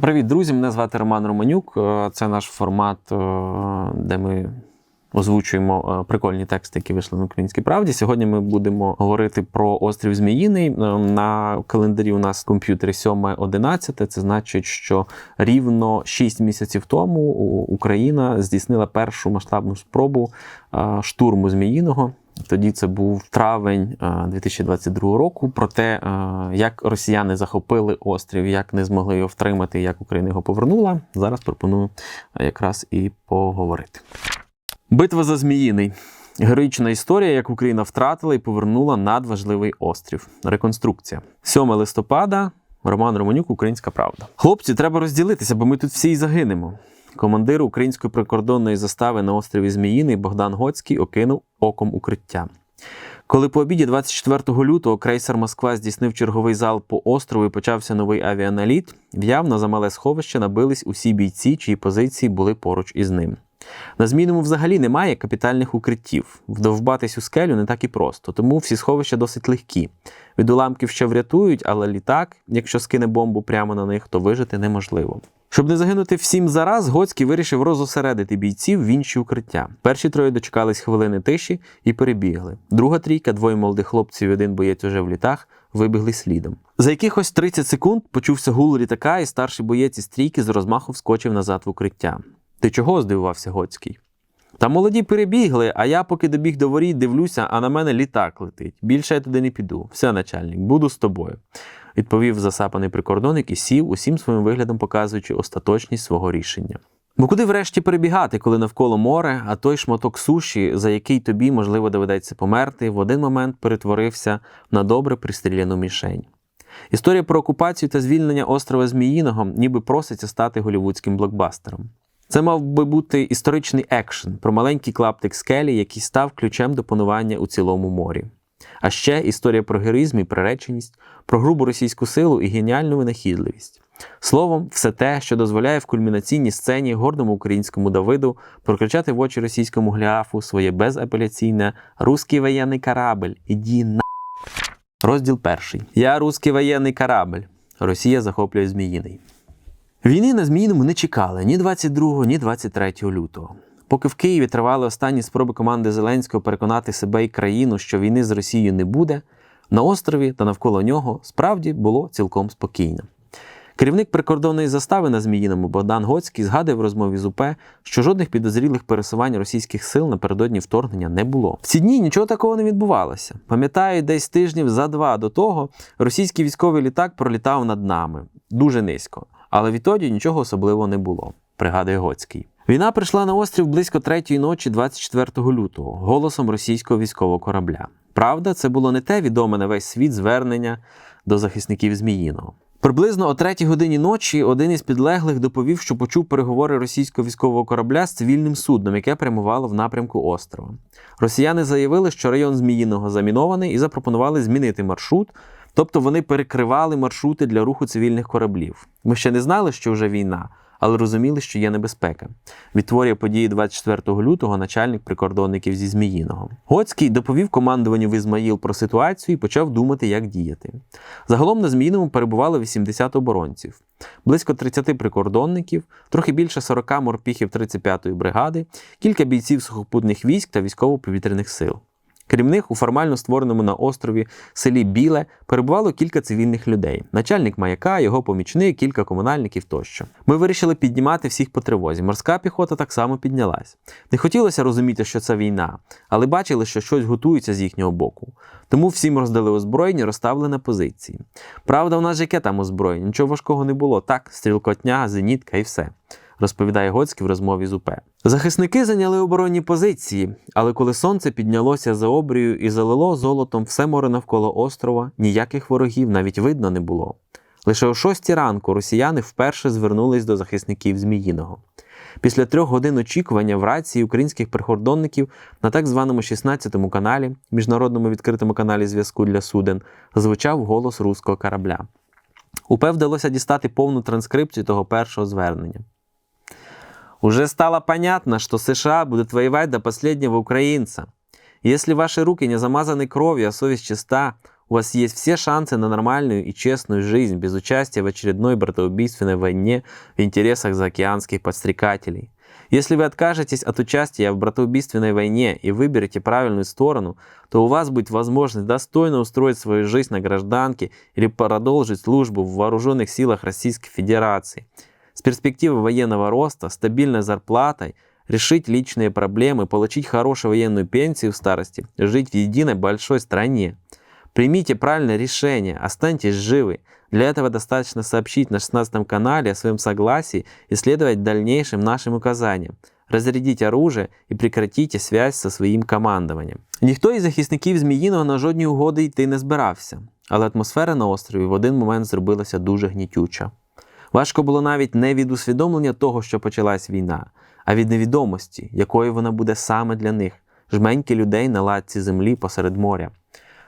Привіт, друзі! Мене звати Роман Романюк. Е, Це наш формат, е, де ми озвучуємо е, прикольні тексти, які вийшли на українській правді. Сьогодні ми будемо говорити про острів Зміїний. Е, На календарі у нас комп'ютері 7.11. Це значить, що рівно 6 місяців тому Україна здійснила першу масштабну спробу штурму Зміїного. Тоді це був травень е, 2022 року. Про те, е, як росіяни захопили острів, як не змогли його втримати, як Україна його повернула. Зараз пропоную е, якраз і поговорити. Битва за Зміїний. Героїчна історія, як Україна втратила і повернула надважливий острів. Реконструкція. 7 листопада. Роман Романюк, Українська Правда. Хлопці, треба розділитися, бо ми тут всі і загинемо. Командир української прикордонної застави на острові Зміїний Богдан Гоцький окинув оком укриття. Коли по обіді 24 лютого крейсер Москва здійснив черговий зал по острову і почався новий авіаналіт, в'яв за замале сховище набились усі бійці, чиї позиції були поруч із ним. На Змійному взагалі немає капітальних укриттів. Вдовбатись у скелю не так і просто, тому всі сховища досить легкі. Від уламків ще врятують, але літак, якщо скине бомбу прямо на них, то вижити неможливо. Щоб не загинути всім зараз, Гоцький вирішив розосередити бійців в інші укриття. Перші троє дочекались хвилини тиші і перебігли. Друга трійка, двоє молодих хлопців і один боєць уже в літах, вибігли слідом. За якихось 30 секунд почувся гул літака, і старший боєць із трійки з розмаху вскочив назад в укриття. Ти чого? здивувався Гоцький. Та молоді перебігли, а я, поки добіг до воріт, дивлюся, а на мене літак летить. Більше я туди не піду. Все, начальник, буду з тобою. Відповів засапаний прикордонник і сів, усім своїм виглядом показуючи остаточність свого рішення. Бо куди врешті перебігати, коли навколо море, а той шматок суші, за який тобі, можливо, доведеться померти, в один момент перетворився на добре пристріляну мішень. Історія про окупацію та звільнення острова Зміїного ніби проситься стати голівудським блокбастером. Це мав би бути історичний екшен про маленький клаптик скелі, який став ключем до панування у цілому морі. А ще історія про героїзм і приреченість, про грубу російську силу і геніальну винахідливість. Словом, все те, що дозволяє в кульмінаційній сцені гордому українському Давиду прокричати в очі російському гляфу своє безапеляційне «Русський воєнний корабль, іді на. Розділ перший. Я русський воєнний корабль. Росія захоплює Зміїний. Війни на Зміїному не чекали ні 22, ні 23 лютого. Поки в Києві тривали останні спроби команди Зеленського переконати себе і країну, що війни з Росією не буде, на острові та навколо нього справді було цілком спокійно. Керівник прикордонної застави на Зміїному Богдан Гоцький згадує в розмові з УП, що жодних підозрілих пересувань російських сил напередодні вторгнення не було. В ці дні нічого такого не відбувалося. Пам'ятаю, десь тижнів за два до того російський військовий літак пролітав над нами дуже низько, але відтоді нічого особливого не було, пригадує Гоцький. Війна прийшла на острів близько третьої ночі 24 лютого голосом російського військового корабля. Правда, це було не те відоме на весь світ звернення до захисників Зміїного. Приблизно о третій годині ночі один із підлеглих доповів, що почув переговори російського військового корабля з цивільним судном, яке прямувало в напрямку острова. Росіяни заявили, що район Зміїного замінований і запропонували змінити маршрут, тобто вони перекривали маршрути для руху цивільних кораблів. Ми ще не знали, що вже війна, але розуміли, що є небезпека. Відтворює події 24 лютого начальник прикордонників зі Зміїного. Гоцький доповів командуванню в Ізмаїл про ситуацію і почав думати, як діяти. Загалом на Зміїному перебувало 80 оборонців, близько 30 прикордонників, трохи більше 40 морпіхів 35-ї бригади, кілька бійців сухопутних військ та військово-повітряних сил. Крім них, у формально створеному на острові селі Біле перебувало кілька цивільних людей: начальник маяка, його помічник, кілька комунальників тощо. Ми вирішили піднімати всіх по тривозі. Морська піхота так само піднялась. Не хотілося розуміти, що це війна, але бачили, що щось готується з їхнього боку. Тому всім роздали озброєння, розставили на позиції. Правда, у нас яке там озброєння? Нічого важкого не було. Так, стрілкотня, зенітка і все. Розповідає Гоцький в розмові з УП. Захисники зайняли оборонні позиції, але коли сонце піднялося за обрію і залило золотом все море навколо острова, ніяких ворогів навіть видно не було. Лише о шостій ранку росіяни вперше звернулись до захисників Зміїного. Після трьох годин очікування в рації українських прикордонників на так званому 16-му каналі, міжнародному відкритому каналі зв'язку для суден, звучав голос руського корабля. УП вдалося дістати повну транскрипцію того першого звернення. Уже стало понятно, что США будут воевать до последнего украинца. Если ваши руки не замазаны кровью, а совесть чиста, у вас есть все шансы на нормальную и честную жизнь без участия в очередной братоубийственной войне в интересах заокеанских подстрекателей. Если вы откажетесь от участия в братоубийственной войне и выберете правильную сторону, то у вас будет возможность достойно устроить свою жизнь на гражданке или продолжить службу в вооруженных силах Российской Федерации. С перспективой военного роста, стабильной зарплатой, решить личные проблемы, получить хорошую военную пенсию в старости, жить в единой большой стране. Примите правильное решение, останьтесь живы. Для этого достаточно сообщить на 16 канале о своем согласии и следовать дальнейшим нашим указаниям. Розрядіть оружие і прекратіть связь зі своїм командуванням. Ніхто із захисників Зміїного на жодні угоди йти не збирався, але атмосфера на острові в один момент зробилася дуже гнітюча. Важко було навіть не від усвідомлення того, що почалась війна, а від невідомості, якою вона буде саме для них жменьки людей на ладці землі посеред моря.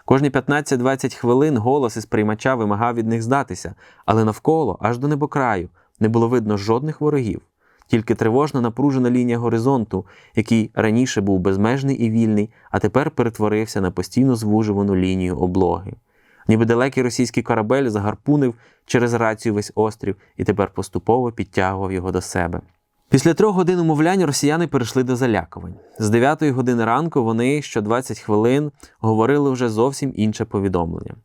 Кожні 15-20 хвилин голос із приймача вимагав від них здатися, але навколо, аж до небокраю, не було видно жодних ворогів, тільки тривожна напружена лінія горизонту, який раніше був безмежний і вільний, а тепер перетворився на постійно звужувану лінію облоги Ніби далекий російський корабель загарпунив через рацію весь острів і тепер поступово підтягував його до себе. Після трьох годин умовлянь росіяни перейшли до залякувань. З 9 години ранку вони що 20 хвилин говорили вже зовсім інше повідомлення.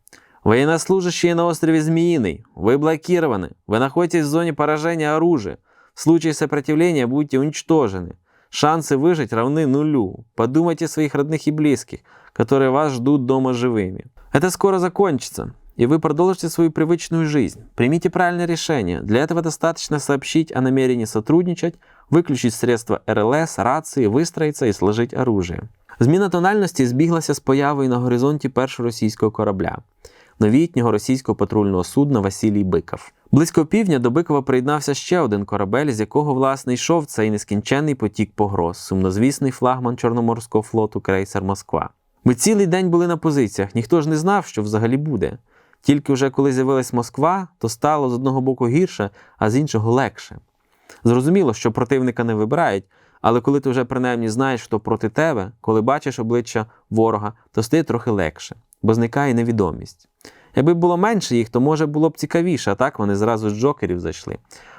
Военнослужащие на острове Змеиный, вы блокированы, вы находитесь в зоне поражения оружия. В случае сопротивления будете уничтожены. Шансы выжить равны нулю. Подумайте о своих родных и близких, которые вас ждут дома живыми. Это скоро закончится, и вы продолжите свою привычную жизнь. Примите правильное решение. Для этого достаточно сообщить о намерении сотрудничать, выключить средства РЛС, рации, выстроиться и сложить оружие. Зміна тональності збіглася з появою на горизонті першого російського корабля новітнього російського патрульного судна Василій Биков. Близько півдня до Бикова приєднався ще один корабель, з якого власне йшов цей нескінченний потік погроз, сумнозвісний флагман Чорноморського флоту крейсер Москва. Ми цілий день були на позиціях, ніхто ж не знав, що взагалі буде. Тільки вже коли з'явилась Москва, то стало з одного боку гірше, а з іншого легше. Зрозуміло, що противника не вибирають, але коли ти вже принаймні знаєш, хто проти тебе, коли бачиш обличчя ворога, то стає трохи легше, бо зникає невідомість. Якби було менше їх, то може було б цікавіше, а так вони зразу з джокерів зайшли.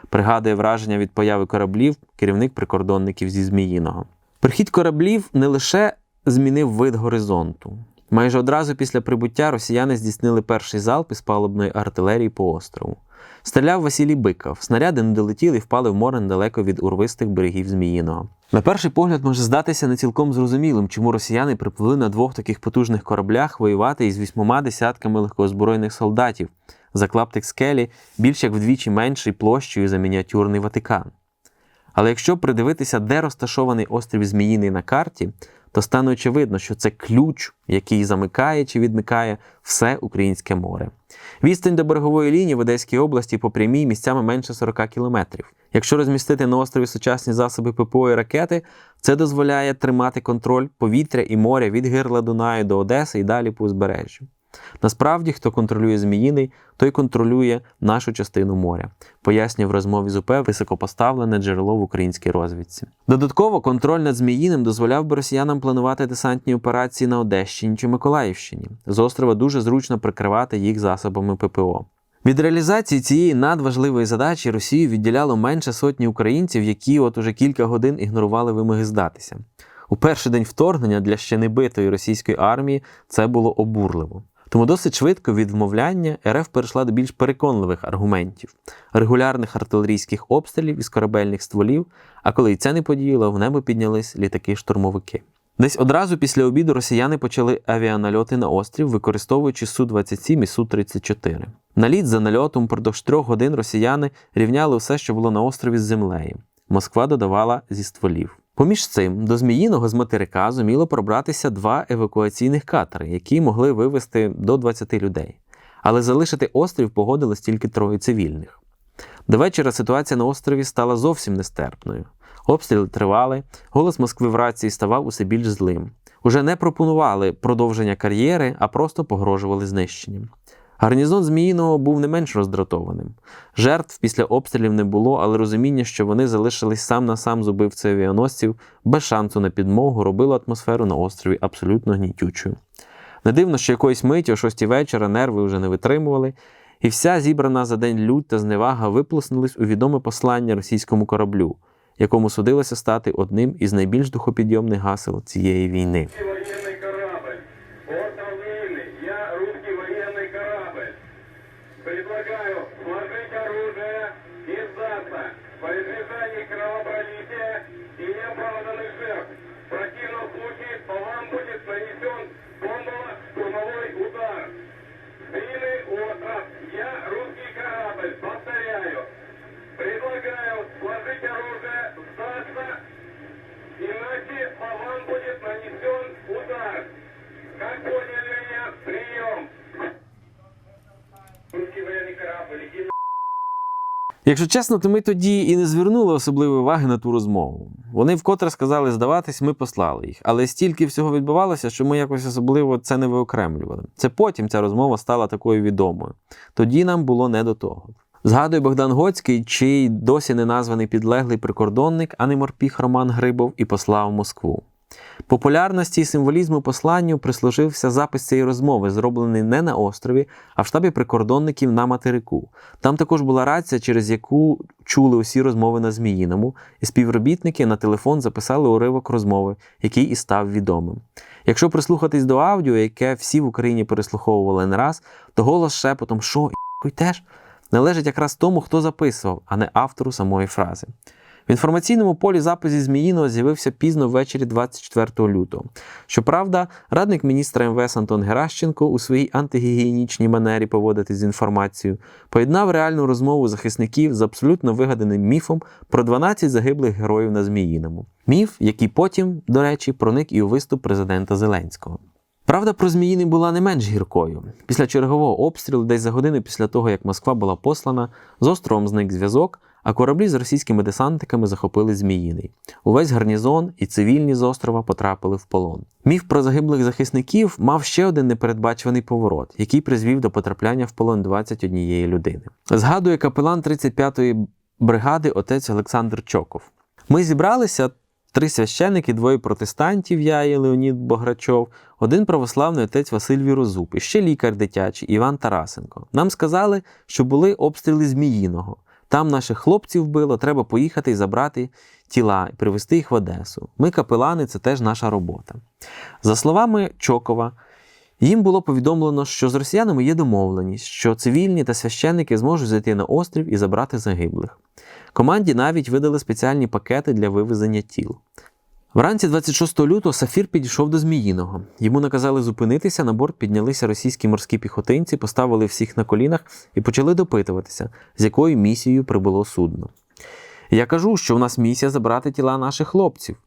Пригадує враження від появи кораблів керівник прикордонників зі Зміїного. Прихід кораблів не лише змінив вид горизонту. Майже одразу після прибуття росіяни здійснили перший залп із палубної артилерії по острову. Стріляв Василій Биков. Снаряди не долетіли і впали в море недалеко від урвистих берегів Зміїного. На перший погляд може здатися не цілком зрозумілим, чому росіяни припливли на двох таких потужних кораблях воювати із вісьмома десятками легкоозброєних солдатів за клаптик скелі, більш як вдвічі менший площею за мініатюрний Ватикан. Але якщо придивитися, де розташований острів Зміїний на карті, то стане очевидно, що це ключ, який замикає чи відмикає все українське море. Відстань до берегової лінії в Одеській області по прямій місцями менше 40 кілометрів. Якщо розмістити на острові сучасні засоби ППО і ракети, це дозволяє тримати контроль повітря і моря від гирла Дунаю до Одеси і далі по узбережжю. Насправді, хто контролює Зміїний, той контролює нашу частину моря, пояснює в розмові з УП високопоставлене джерело в українській розвідці. Додатково, контроль над Зміїним дозволяв би росіянам планувати десантні операції на Одещині чи Миколаївщині. З острова дуже зручно прикривати їх засобами ППО. Від реалізації цієї надважливої задачі Росію відділяло менше сотні українців, які от уже кілька годин ігнорували вимоги здатися. У перший день вторгнення для ще не битої російської армії це було обурливо. Тому досить швидко від вмовляння РФ перейшла до більш переконливих аргументів, регулярних артилерійських обстрілів із корабельних стволів, а коли й це не подіяло, в небо піднялись літаки-штурмовики. Десь одразу після обіду росіяни почали авіанальоти на острів, використовуючи Су-27 і Су-34. Наліт за нальотом впродовж трьох годин росіяни рівняли все, що було на острові з землею. Москва додавала зі стволів. Поміж цим до Зміїного з материка зуміло пробратися два евакуаційних катери, які могли вивезти до 20 людей. Але залишити острів погодились тільки троє цивільних. До вечора ситуація на острові стала зовсім нестерпною. Обстріли тривали, голос Москви в рації ставав усе більш злим. Уже не пропонували продовження кар'єри, а просто погрожували знищенням. Гарнізон Зміїного був не менш роздратованим. Жертв після обстрілів не було, але розуміння, що вони залишились сам на сам з убивцею авіаносців, без шансу на підмогу, робило атмосферу на острові абсолютно гнітючою. Не дивно, що якоїсь миті о 6 вечора нерви вже не витримували, і вся зібрана за день лють та зневага виплеснулись у відоме послання російському кораблю, якому судилося стати одним із найбільш духопідйомних гасел цієї війни. Удар. Как поняли меня? Прием. Русский военный корабль, иди. Якщо чесно, то ми тоді і не звернули особливої уваги на ту розмову. Вони вкотре сказали здаватись, ми послали їх. Але стільки всього відбувалося, що ми якось особливо це не виокремлювали. Це потім ця розмова стала такою відомою. Тоді нам було не до того. Згадує Богдан Гоцький, чий досі не названий підлеглий прикордонник, а не морпіх Роман Грибов, і послав Москву. Популярності і символізму посланню прислужився запис цієї розмови, зроблений не на острові, а в штабі прикордонників на материку. Там також була рація, через яку чули усі розмови на Зміїному, і співробітники на телефон записали уривок розмови, який і став відомим. Якщо прислухатись до аудіо, яке всі в Україні переслуховували не раз, то голос шепотом «Шо, і теж?» належить якраз тому, хто записував, а не автору самої фрази. В інформаційному полі запис зі Зміїного з'явився пізно ввечері 24 лютого. Щоправда, радник міністра МВС Антон Геращенко у своїй антигігієнічній манері поводити з інформацією поєднав реальну розмову захисників з абсолютно вигаданим міфом про 12 загиблих героїв на Зміїному. Міф, який потім, до речі, проник і у виступ президента Зеленського. Правда про Зміїний була не менш гіркою. Після чергового обстрілу, десь за годину після того, як Москва була послана, з островом зник зв'язок, а кораблі з російськими десантниками захопили Зміїний. Увесь гарнізон і цивільні з острова потрапили в полон. Міф про загиблих захисників мав ще один непередбачуваний поворот, який призвів до потрапляння в полон 21 людини. Згадує капелан 35-ї бригади отець Олександр Чоков. Ми зібралися. Три священики, двоє протестантів, я і Леонід Бограчов, один православний отець Василь Вірозуб, і ще лікар дитячий Іван Тарасенко. Нам сказали, що були обстріли Зміїного. Там наших хлопців вбило, треба поїхати і забрати тіла і привезти їх в Одесу. Ми, капелани, це теж наша робота. За словами Чокова, їм було повідомлено, що з росіянами є домовленість, що цивільні та священники зможуть зайти на острів і забрати загиблих. Команді навіть видали спеціальні пакети для вивезення тіл. Вранці 26 лютого Сафір підійшов до Зміїного. Йому наказали зупинитися, на борт піднялися російські морські піхотинці, поставили всіх на колінах і почали допитуватися, з якою місією прибуло судно. Я кажу, що у нас місія забрати тіла наших хлопців.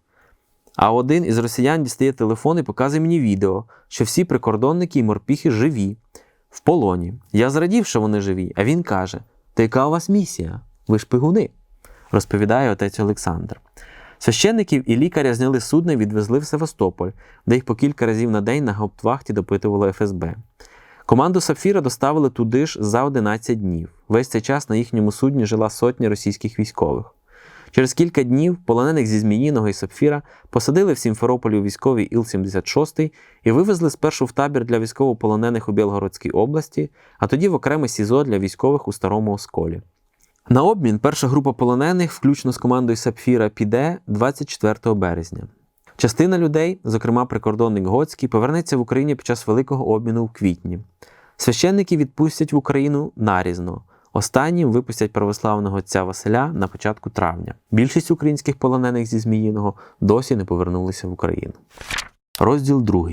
А один із росіян дістає телефон і показує мені відео, що всі прикордонники і морпіхи живі, в полоні. Я зрадів, що вони живі, а він каже: То яка у вас місія? Ви шпигуни, розповідає отець Олександр. Священників і лікаря зняли з судна і відвезли в Севастополь, де їх по кілька разів на день на гауптвахті допитувало ФСБ. Команду Сапфіра доставили туди ж за 11 днів. Весь цей час на їхньому судні жила сотня російських військових. Через кілька днів полонених зі Зміїного і Сапфіра посадили в Сімферополі у військовий Іл-76 і вивезли спершу в табір для військовополонених у Білгородській області, а тоді в окреме СІЗО для військових у Старому Осколі. На обмін перша група полонених, включно з командою Сапфіра, піде 24 березня. Частина людей, зокрема прикордонник Гоцький, повернеться в Україні під час великого обміну у квітні. Священники відпустять в Україну нарізно. Останнім випустять православного отця Василя на початку травня. Більшість українських полонених зі Зміїного досі не повернулися в Україну. Розділ 2.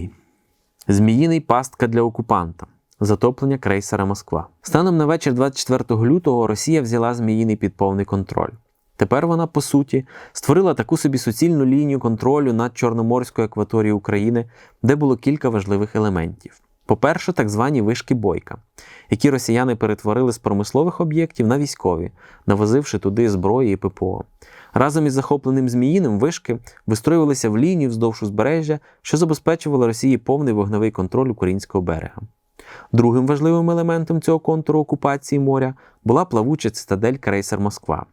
Зміїний пастка для окупанта. Затоплення крейсера Москва. Станом на вечір 24 лютого Росія взяла Зміїний під повний контроль. Тепер вона, по суті, створила таку собі суцільну лінію контролю над Чорноморською акваторією України, де було кілька важливих елементів. По-перше, так звані вишки бойка, які росіяни перетворили з промислових об'єктів на військові, навозивши туди зброї і ППО. Разом із захопленим Зміїним вишки вистроювалися в лінію вздовж узбережжя, що забезпечувало Росії повний вогневий контроль українського берега. Другим важливим елементом цього контуру окупації моря була плавуча цитадель крейсер Москва.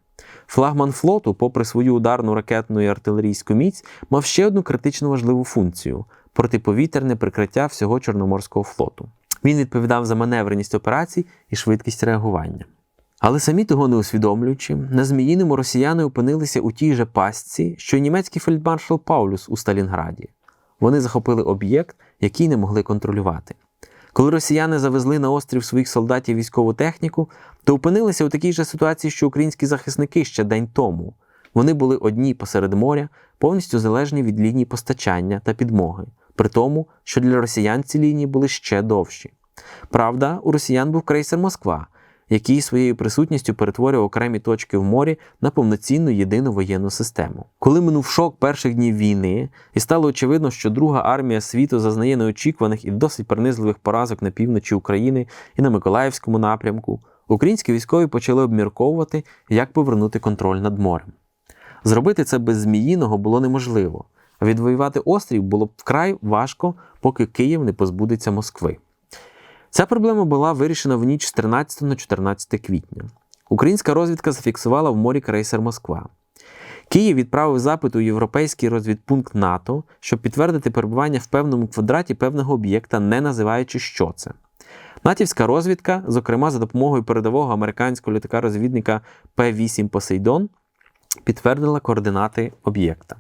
Флагман флоту, попри свою ударну ракетну і артилерійську міць, мав ще одну критично важливу функцію протиповітряне прикриття всього Чорноморського флоту. Він відповідав за маневреність операцій і швидкість реагування. Але самі того не усвідомлюючи, на Зміїному росіяни опинилися у тій же пастці, що й німецький фельдмаршал Паулюс у Сталінграді. Вони захопили об'єкт, який не могли контролювати. Коли росіяни завезли на острів своїх солдатів військову техніку, то опинилися у такій же ситуації, що українські захисники ще день тому. Вони були одні посеред моря, повністю залежні від ліній постачання та підмоги, при тому, що для росіян ці лінії були ще довші. Правда, у росіян був крейсер Москва, який своєю присутністю перетворював окремі точки в морі на повноцінну єдину воєнну систему. Коли минув шок перших днів війни, і стало очевидно, що Друга армія світу зазнає неочікуваних і досить принизливих поразок на півночі України і на Миколаївському напрямку, українські військові почали обмірковувати, як повернути контроль над морем. Зробити це без Зміїного було неможливо, а відвоювати острів було б вкрай важко, поки Київ не позбудеться Москви. Ця проблема була вирішена в ніч з 13 на 14 квітня. Українська розвідка зафіксувала в морі крейсер Москва. Київ відправив запит у європейський розвідпункт НАТО, щоб підтвердити перебування в певному квадраті певного об'єкта, не називаючи, що це. Натівська розвідка, зокрема за допомогою передового американського літака-розвідника П-8 Посейдон, підтвердила координати об'єкта.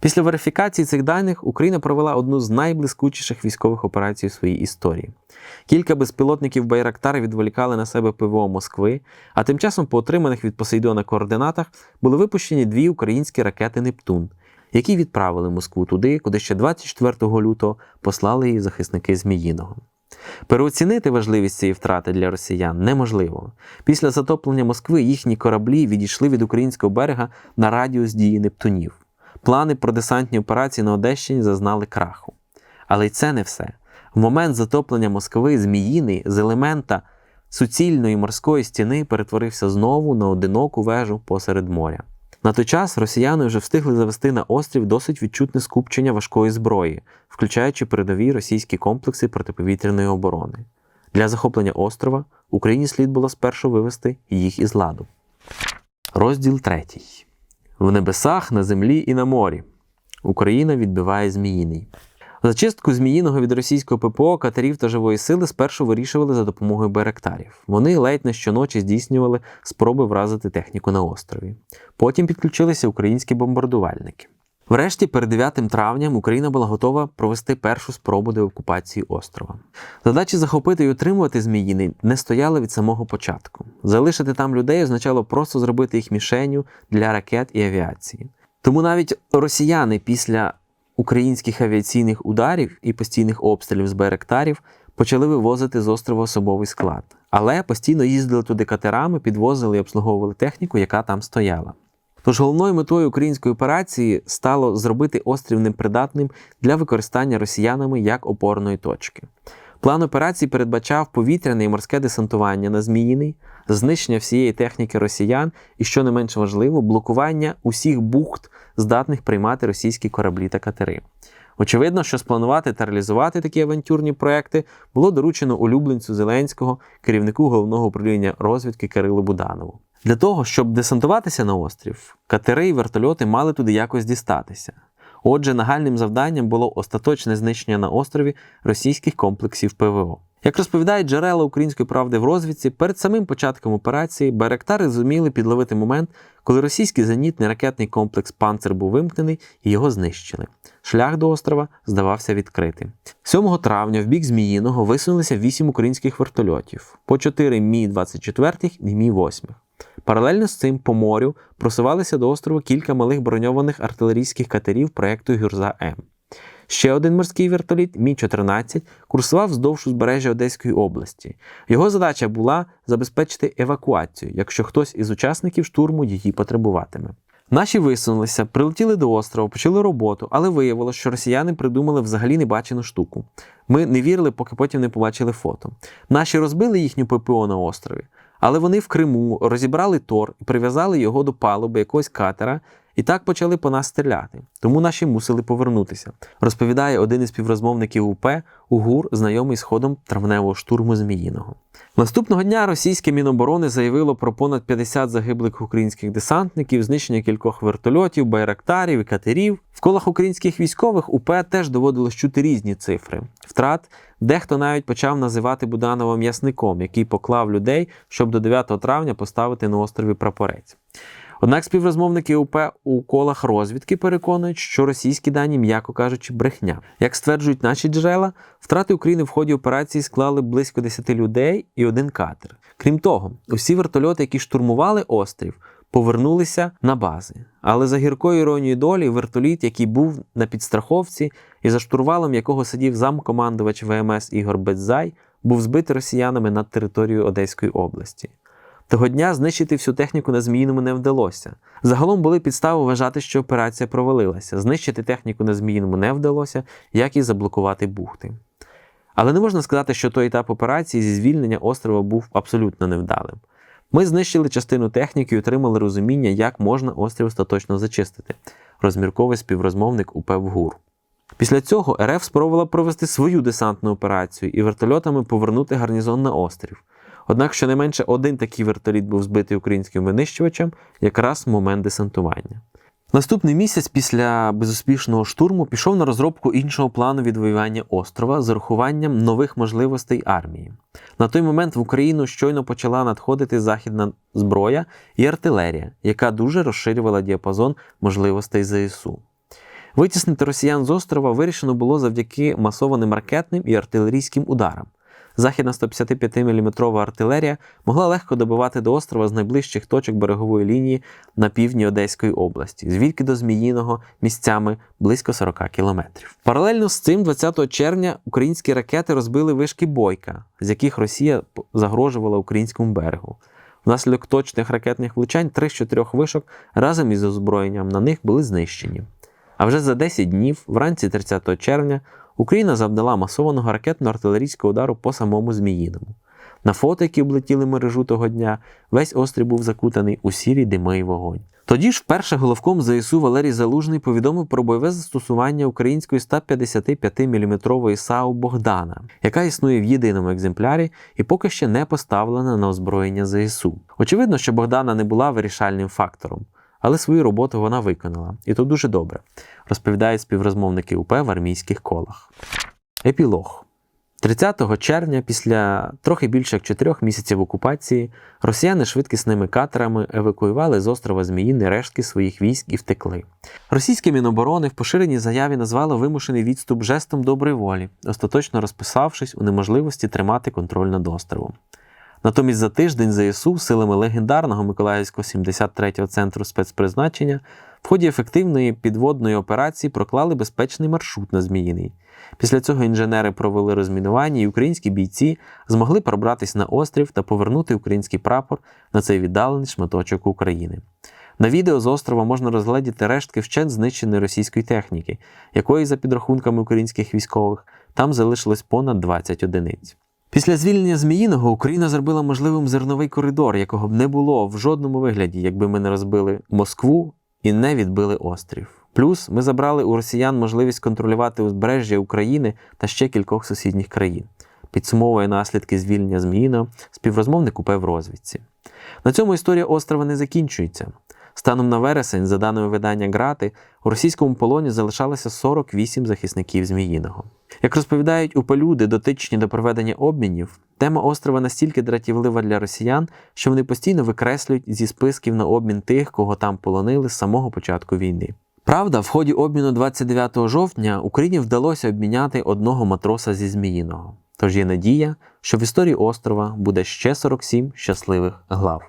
Після верифікації цих даних Україна провела одну з найблискучіших військових операцій у своїй історії. Кілька безпілотників Байрактар відволікали на себе ПВО Москви, а тим часом по отриманих від Посейдона координатах були випущені дві українські ракети Нептун, які відправили Москву туди, куди ще 24 лютого послали її захисники Зміїного. Переоцінити важливість цієї втрати для росіян неможливо. Після затоплення Москви їхні кораблі відійшли від українського берега на радіус дії Нептунів. Плани про десантні операції на Одещині зазнали краху. Але й це не все. В момент затоплення Москви Зміїний з елемента суцільної морської стіни перетворився знову на одиноку вежу посеред моря. На той час росіяни вже встигли завести на острів досить відчутне скупчення важкої зброї, включаючи передові російські комплекси протиповітряної оборони. Для захоплення острова Україні слід було спершу вивести їх із ладу. Розділ третій. В небесах, на землі і на морі. Україна відбиває Зміїний. Зачистку Зміїного від російського ППО, катерів та живої сили спершу вирішували за допомогою Беректарів. Вони ледь не щоночі здійснювали спроби вразити техніку на острові. Потім підключилися українські бомбардувальники. Врешті, перед 9 травням, Україна була готова провести першу спробу деокупації острова. Задачі захопити і утримувати Зміїний не стояли від самого початку. Залишити там людей означало просто зробити їх мішенню для ракет і авіації. Тому навіть росіяни після українських авіаційних ударів і постійних обстрілів з байрактарів почали вивозити з острова особовий склад, але постійно їздили туди катерами, підвозили і обслуговували техніку, яка там стояла. Тож головною метою української операції стало зробити острів непридатним для використання росіянами як опорної точки. План операції передбачав повітряне і морське десантування на Зміїний, знищення всієї техніки росіян і, що не менш важливо, блокування усіх бухт, здатних приймати російські кораблі та катери. Очевидно, що спланувати та реалізувати такі авантюрні проекти було доручено улюбленцю Зеленського, керівнику головного управління розвідки Кирилу Буданову. Для того, щоб десантуватися на острів, катери і вертольоти мали туди якось дістатися. Отже, нагальним завданням було остаточне знищення на острові російських комплексів ПВО. Як розповідають джерела української правди в розвідці, перед самим початком операції Байрактари зуміли підловити момент, коли російський зенітний ракетний комплекс Панцер був вимкнений і його знищили. Шлях до острова здавався відкритим. 7 травня в бік Зміїного висунулися 8 українських вертольотів, по 4 Мі-24 і Мі-8. Паралельно з цим по морю просувалися до острова кілька малих броньованих артилерійських катерів проекту Гюрза М. Ще один морський вертоліт Мі-14 курсував вздовж узбережжя Одеської області. Його задача була забезпечити евакуацію, якщо хтось із учасників штурму її потребуватиме. Наші висунулися, прилетіли до острова, почали роботу, але виявилося, що росіяни придумали взагалі небачену штуку. Ми не вірили, поки потім не побачили фото. Наші розбили їхню ППО на острові, але вони в Криму розібрали тор і прив'язали його до палуби якогось катера, і так почали по нас стріляти. Тому наші мусили повернутися. Розповідає один із співрозмовників УП Угур, знайомий з ходом травневого штурму Зміїного. Наступного дня російське Міноборони заявило про понад 50 загиблих українських десантників, знищення кількох вертольотів, байрактарів і катерів. В колах українських військових УП теж доводилось чути різні цифри втрат. Дехто навіть почав називати Буданова м'ясником, який поклав людей, щоб до 9 травня поставити на острові прапорець. Однак співрозмовники УП у колах розвідки переконують, що російські дані, м'яко кажучи, брехня. Як стверджують наші джерела, втрати України в ході операції склали близько 10 людей і один катер. Крім того, усі вертольоти, які штурмували острів, повернулися на бази. Але за гіркою іронією долі, вертоліт, який був на підстраховці і за штурвалом якого сидів замкомандувач ВМС Ігор Бедзай, був збитий росіянами над територією Одеської області. Того дня знищити всю техніку на Зміїному не вдалося. Загалом були підстави вважати, що операція провалилася. Знищити техніку на Зміїному не вдалося, як і заблокувати бухти. Але не можна сказати, що той етап операції зі звільнення острова був абсолютно невдалим. Ми знищили частину техніки і отримали розуміння, як можна острів остаточно зачистити, розмірковий співрозмовник УП ВГУР. Після цього РФ спробувала провести свою десантну операцію і вертольотами повернути гарнізон на острів. Однак щонайменше один такий вертоліт був збитий українським винищувачем якраз в момент десантування. Наступний місяць після безуспішного штурму пішов на розробку іншого плану відвоювання острова з урахуванням нових можливостей армії. На той момент в Україну щойно почала надходити західна зброя і артилерія, яка дуже розширювала діапазон можливостей ЗСУ. Витіснити росіян з острова вирішено було завдяки масованим ракетним і артилерійським ударам. Західна 155 мм артилерія могла легко добивати до острова з найближчих точок берегової лінії на півдні Одеської області, звідки до Зміїного місцями близько 40 кілометрів. Паралельно з цим, 20 червня, українські ракети розбили вишки Бойка, з яких Росія загрожувала українському берегу. Внаслідок точних ракетних влучань три з чотирьох вишок разом із озброєнням на них були знищені. А вже за 10 днів, вранці 30 червня, Україна завдала масованого ракетно-артилерійського удару по самому Зміїному. На фото, які облетіли мережу того дня, весь острів був закутаний у сірій дими і вогонь. Тоді ж вперше головком ЗСУ Валерій Залужний повідомив про бойове застосування української 155-мм САУ Богдана, яка існує в єдиному екземплярі і поки ще не поставлена на озброєння ЗСУ. Очевидно, що Богдана не була вирішальним фактором. Але свою роботу вона виконала, і то дуже добре, розповідають співрозмовники УП в армійських колах. Епілог 30 червня, після трохи більше як 4 місяців окупації, росіяни швидкісними катерами евакуювали з острова Зміїни рештки своїх військ і втекли. Російське Міноборони в поширеній заяві назвало вимушений відступ жестом доброї волі, остаточно розписавшись у неможливості тримати контроль над островом. Натомість за тиждень ЗСУ силами легендарного Миколаївського 73-го центру спецпризначення в ході ефективної підводної операції проклали безпечний маршрут на Зміїний. Після цього інженери провели розмінування, і українські бійці змогли пробратись на острів та повернути український прапор на цей віддалений шматочок України. На відео з острова можна розгледіти рештки вщент знищеної російської техніки, якої, за підрахунками українських військових, там залишилось понад 20 одиниць. Після звільнення Зміїного Україна зробила можливим зерновий коридор, якого б не було в жодному вигляді, якби ми не розбили Москву і не відбили острів. Плюс ми забрали у росіян можливість контролювати узбережжя України та ще кількох сусідніх країн. Підсумовує наслідки звільнення Зміїного співрозмовник УП в розвідці. На цьому історія острова не закінчується. Станом на вересень, за даними видання Грати, у російському полоні залишалося 48 захисників Зміїного. Як розповідають упелюди, дотичні до проведення обмінів, тема острова настільки дратівлива для росіян, що вони постійно викреслюють зі списків на обмін тих, кого там полонили з самого початку війни. Правда, в ході обміну 29 жовтня Україні вдалося обміняти одного матроса зі Зміїного. Тож є надія, що в історії острова буде ще 47 щасливих глав.